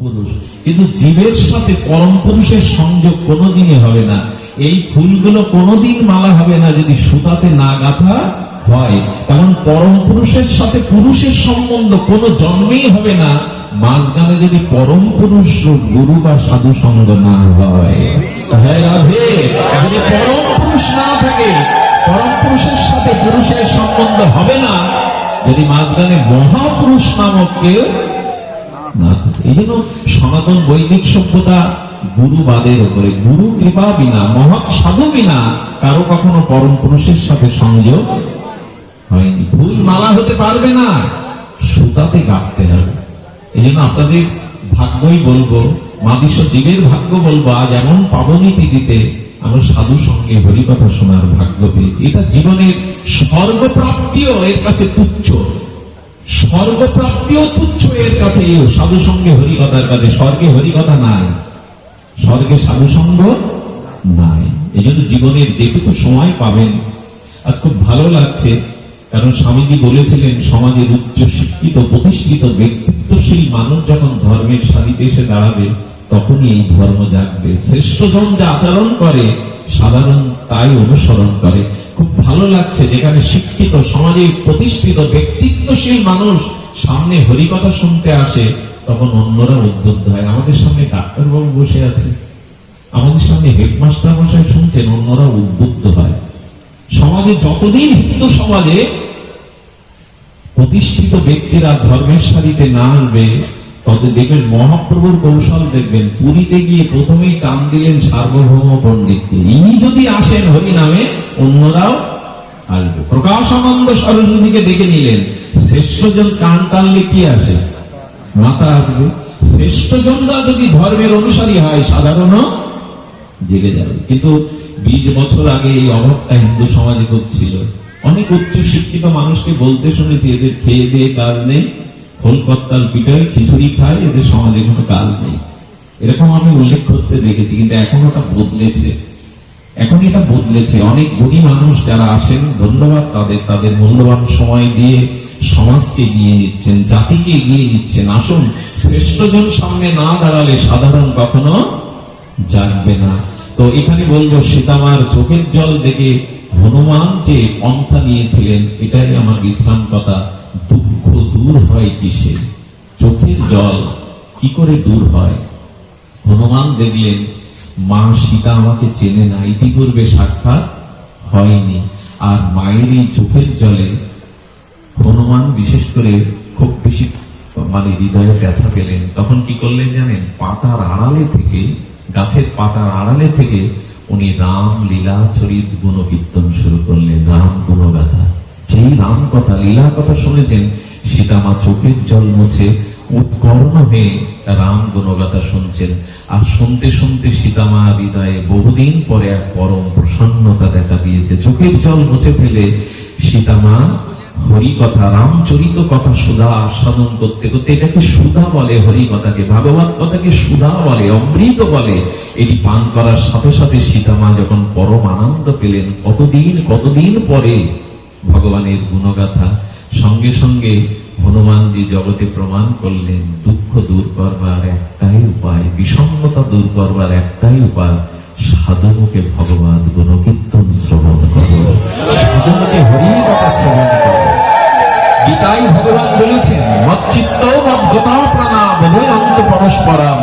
পুরুষ। কিন্তু জীবের সাথে পরম পুরুষের সংযোগ কোনোদিনই হবে না। এই ফুলগুলো কোনোদিন মালা হবে না যদি সুতাতে না গাঁথা হয়। কারণ পরম পুরুষের সাথে পুরুষের সম্বন্ধ কোনো জন্মেই হবে না। মাঝখানে যদি পরম পুরুষ গুরু বা সাধু সঙ্গ না হয়। পরম পুরুষ না থাকে, পরম পুরুষের সাথে পুরুষের সম্বন্ধ হবে না। যদি মাঝখানে মহাপুরুষ নামক কেউ না থাকে। এই জন্য সনাতন বৈদিক সভ্যতা গুরুবাদের উপরে, গুরু কৃপা বিনা, মহৎ সাধু বিনা, কারও কখনো পরম পুরুষের সাথে সংযোগ হয়নি। ফুল মালা হতে পারবে না, সুতাতে গাঁথতে হবে। এই জন্য আপনাদের ভাগ্যই বলব মাদিস জীবের ভাগ্য বলব, আজ এমন পাবনী তিথিতে আমরা সাধু সঙ্গে হরিকথা শোনার ভাগ্য পেয়েছি। এটা জীবনের স্বর্গপ্রাপ্তিও এর কাছে তুচ্ছ। স্বর্গপ্রাপ্তিও তুচ্ছ এর কাছে সাধু সঙ্গে হরিকথার কাছে। স্বর্গে হরিকথা নাই। স্বর্গে সাধু সঙ্গ নাই। এই জন্য জীবনের যেটুকু সময় পাবেন, আজ খুব ভালো লাগছে। কারণ স্বামীজি বলেছিলেন সমাজের উচ্চ শিক্ষিত, প্রতিষ্ঠিত ব্যক্তিত্বশীল মানুষ যখন ধর্মের সারিতে এসে দাঁড়াবে, তখনই এই ধর্ম জাগবে। শ্রেষ্ঠজন যা আচরণ করে, সাধারণ তাই অনুসরণ করে। খুব ভালো লাগছে যেখানে শিক্ষিত, সমাজে প্রতিষ্ঠিত, ব্যক্তিত্বশীল মানুষ সামনে হরিকথা শুনতে আসে, তখন অন্যরা উদ্বুদ্ধ হয়। আমাদের সামনে ডাক্তারবাবু বসে আছে আমাদের সামনে হেডমাস্টার মশাই শুনছেন, অন্যরা উদ্বুদ্ধ হয়। সমাজে যতদিন হিন্দু সমাজে প্রতিষ্ঠিত ব্যক্তিরা ধর্মের সারিতে না আসবে তত দেখবেন মহাপ্রভুর কৌশল দেখবেন, পুরীতে গিয়ে প্রথমেই কান দিলেন সার্বভৌম পণ্ডিতকে। ইনি যদি আসেন হরি নামে অন্যরাও আসবে। প্রকাশানন্দ সরস্বতীকে ডেকে নিলেন। শ্রেষ্ঠজন কান টানলে কি আসে? মাতা আসবে। শ্রেষ্ঠজনরা যদি ধর্মের অনুসারী হয়, সাধারণ জেগে যাবে। কিন্তু বিশ বছর আগে এই অভাবটা হিন্দু সমাজে করছিল অনেক উচ্চ শিক্ষিত মানুষকে বলতে শুনেছি, এদের খেয়ে দিয়ে কাজ নেই। কলকাতার পিঠায় খিচুড়ি খায়, এদের সমাজে কোনো কাজ নেই। এরকম আমি উল্লেখ করতে দেখেছি, কিন্তু এখন ওটা বদলেছে। এখন এটা বদলেছে। অনেক গুণী মানুষ যারা আসেন, ধন্যবাদ তাদের তাদের মূল্যবান সময় দিয়ে সমাজকে এগিয়ে নিচ্ছেন, জাতিকে এগিয়ে নিচ্ছেন। আসুন, শ্রেষ্ঠজন সামনে না দাঁড়ালে সাধারণ কখনো জাগবে না। তো এখানে বলব, সীতামার চোখের জল দেখে হনুমান যে পন্থা নিয়েছিলেন, এটাই আমার বিশ্রাম কথা। দূর হয় কিসে? চোখের জল কি করে দূর হয়? হনুমান দেখলেন, মা সীতা আমাকে চেনে না, ইতিপূর্বে সাক্ষাৎ হয়নি। আর মায়ের এই চোখের জলে হনুমান বিশেষ করে খুব বেশি মানে হৃদয়ে ব্যথা পেলেন। তখন কি করলেন জানেন? পাতার আড়ালে থেকে, গাছের পাতার আড়ালে থেকে উনি রাম লীলা চরিত গুণকীর্তন শুরু করলেন, রাম গুণগাথা। যেই রাম কথা লীলা কথা শুনেছেন সীতামা চোখের জল মুছে উৎকর্ণ হয়ে রাম গুণগাথা শুনছেন। আর শুনতে শুনতে সীতামা হৃদয়ে বহুদিন পরে এক পরম প্রসন্নতা দেখা দিয়েছে। চোখের জল মুছে ফেলে সীতামা হরি কথা রামচরিত কথা সুধা আস্বাদন করতে করতে এটাকে সুধা বলে হরি কথাকে ভাগবত কথাকে সুধা বলে, অমৃত বলে। এটি পান করার সাথে সাথে সীতামা যখন পরম আনন্দ পেলেন, কতদিন কতদিন পরে ভগবানের গুণগাথা সঙ্গে সঙ্গে হনুমানজি জগতে প্রমাণ করলেন, দুঃখ দূর করবার একটাই উপায়, বিষণ্ণতা দূর করবার একটাই উপায়, সাধুমুখে ভগবান গুণকীর্তন শ্রবণ করো। সাধুমুখে হরি কথা শ্রবণ করো। গীতাই ভগবান বলেছেন মচ্চিত্ত মদ্গতা প্রাণা বোধয়ন্ত পরস্পরাম,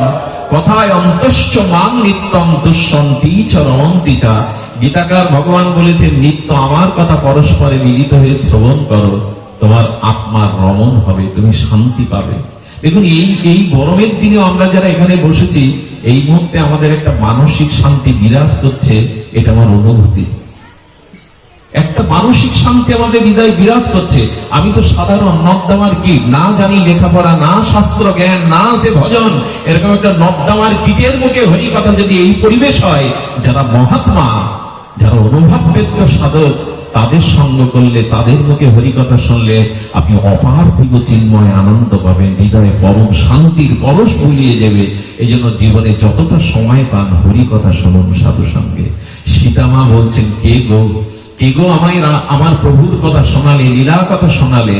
কথায় অন্তশ্চ মান নিত্যম দুঃসন্তি চ রমন্তি চা। গীতাকার ভগবান বলেছেন, নিত্য আমার কথা পরস্পরে মিলিত হয়ে শ্রবণ করো। তোমার আত্মার রমণ হবে, তুমি শান্তি পাবে। দেখুন, এই এই গরমের দিনেও আমরা যারা এখানে বসেছি, এই মুহূর্তে আমাদের একটা মানসিক শান্তি বিরাজ করছে, এটা আমার অনুভূতি। একটা মানসিক শান্তি আমাদের হৃদয় বিরাজ করছে। আমি তো সাধারণ নবদামার কীট না জানি লেখাপড়া, না শাস্ত্র জ্ঞান, না সে ভজন, এরকম একটা নবদামার কীটের মুখে হরি কথা যদি এই পরিবেশ হয়, যারা মহাত্মা, যারা অনুভববেদ্য সাধক তাদের সঙ্গ করলে, তাদের মুখে হরি কথা শুনলে আপনি অপার্থিব চিন্ময় আনন্দ পাবেন, হৃদয়ে পরম শান্তির পরশ ভুলিয়ে যাবে এই জন্য জীবনে যতটা সময় পান হরি কথা শুনুন সাধু সঙ্গে। সীতামা বলছেন, কে গো? কে গো আমায় আমার প্রভুর কথা শোনালে, লীলার কথা শোনালে?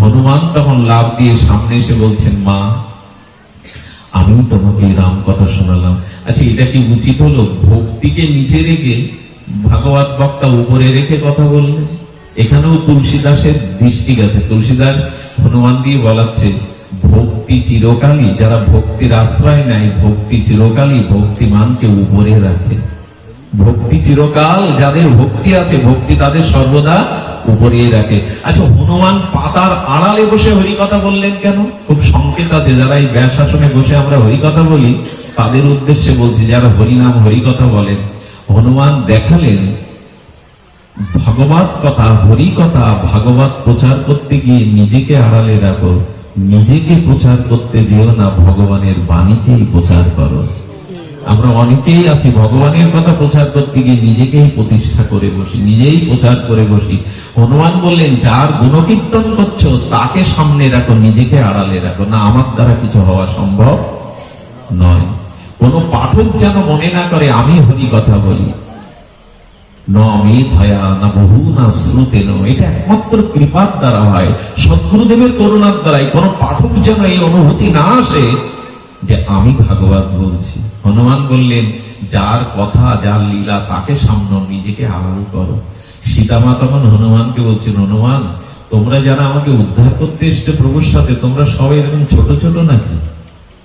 হনুমান তখন লাভ দিয়ে সামনে এসে বলছেন, মা আমি তোমাকে রাম কথা শোনালাম। আচ্ছা এটা কি উচিত হলো? ভক্তিকে নিচে রেখে ভাগবত বক্তা উপরে রেখে কথা বললে এখানেও তুলসীদাসের দৃষ্টি গেছে। তুলসীদাস হনুমান দিয়ে বলাচ্ছে, ভক্তি চিরকালই, যারা ভক্তির আশ্রয় নেয়, ভক্তি চিরকালই ভক্তিমানকে উপরে রাখে। ভক্তি চিরকাল যাদের ভক্তি আছে, ভক্তি তাদের সর্বদা উপরে রাখে। আচ্ছা হনুমান পাতার আড়ালে বসে হরি কথা বললেন কেন? খুব সংকেত আছে, যারা এই ব্যাসাসনে বসে আমরা হরি কথা বলি, তাদের উদ্দেশ্যে বলছি, যারা হরিনাম হরি কথা বলেন হনুমান দেখালেন, ভগবত কথা, হরি কথা, ভাগবত প্রচার করতে গিয়ে নিজেকে আড়ালে রাখো। নিজেকে প্রচার করতে যেও না, ভগবানের বাণীকেই প্রচার করো। আমরা অনেকেই আছি, ভগবানের কথা প্রচার করতে গিয়ে নিজেকেই প্রতিষ্ঠা করে বসি, নিজেই প্রচার করে বসি। হনুমান বললেন, যার গুণকীর্তন করছ, তাকে সামনে রাখো, নিজেকে আড়ালে রাখো। না, আমার দ্বারা কিছু হওয়া সম্ভব নয়। কোন পাঠক যেন মনে না করে, আমি হরি কথা বলি। আমি ভাগবত বলছি। হনুমান বললেন, যার কথা, যার লীলা, তাকে সামনে নিজেকে আড়াল করো। সীতামা তখন হনুমানকে বলছেন, হনুমান, তোমরা যারা আমাকে উদ্ধার করতে এসছে প্রভুর সাথে, তোমরা সবাই এরকম ছোট ছোট নাকি?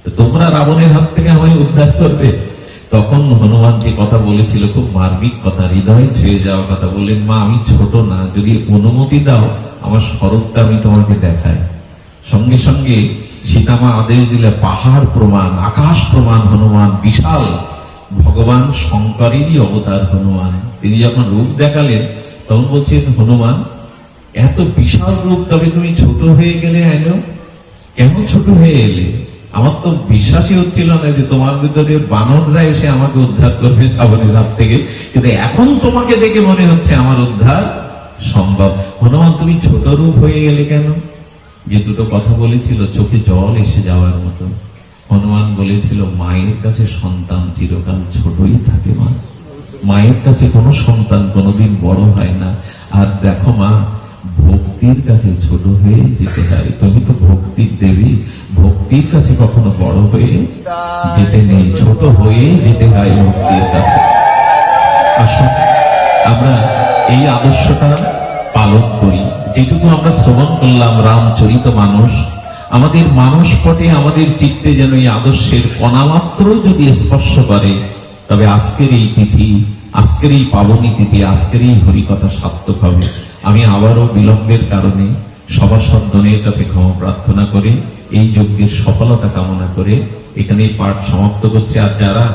তোমরা রাবণের হাত থেকে আমায় উদ্ধার করবে। তখন হনুমান যে কথা বলেছিল, খুব মার্মিক কথা, হৃদয় ছুঁয়ে যাওয়া কথা বললেন, মা, আমি ছোট না, যদি অনুমতি দাও, আমার স্বরূপটা আমি তোমাকে দেখাই। সঙ্গে সঙ্গে সীতামা আদেশ দিলে, পাহাড় প্রমাণ, আকাশ প্রমাণ, হনুমান বিশাল, ভগবান শঙ্করেরই অবতার হনুমান। তিনি যখন রূপ দেখালেন, তখন বলছেন, হনুমান, এত বিশাল রূপ তবে তুমি ছোট হয়ে গেলে এলো কেন ছোট হয়ে এলে? আমার তো বিশ্বাসই হচ্ছিল না যে তোমার ভিতরে বানররা এসে আমাকে উদ্ধার করবে রাবণের হাত থেকে। কিন্তু এখন তোমাকে দেখে মনে হচ্ছে আমার উদ্ধার সম্ভব। হনুমান, তুমি ছোট রূপ হয়ে গেলে কেন? যে দুটো কথা বলেছিল, চোখে জল এসে যাওয়ার মতো। হনুমান বলেছিল, মায়ের কাছে সন্তান চিরকাল ছোটই থাকে মা। মায়ের কাছে কোনো সন্তান কোনোদিন বড় হয় না। আর দেখো মা ভক্তির কাছে ছোট হয়ে যেতে হয়। তুমি তো ভক্তির দেবী। ভক্তির কাছে কখনো বড় হয়ে যেতে নেই। ছোট হয়ে যেতে হয় ভক্তির কাছে। আসুন, আমরা এই আদর্শটা পালন করি। যেটুকু আমরা শ্রবণ করলাম, রামচরিত মানুষ, আমাদের মানুষ পটে আমাদের চিত্তে যেন এই আদর্শের কণামাত্র যদি স্পর্শ করে, তবে আজকের এই তিথি, আজকের এই পাবনী তিথি, আজকের এই হরিকথা সার্থক হবে। আমি আবারও বিলম্বের কারণে সবার সদ্দনের কাছে ক্ষমা প্রার্থনা করে, এই যজ্ঞের সফলতা কামনা করে এখানে পাঠ সমাপ্ত করছে। আর যারা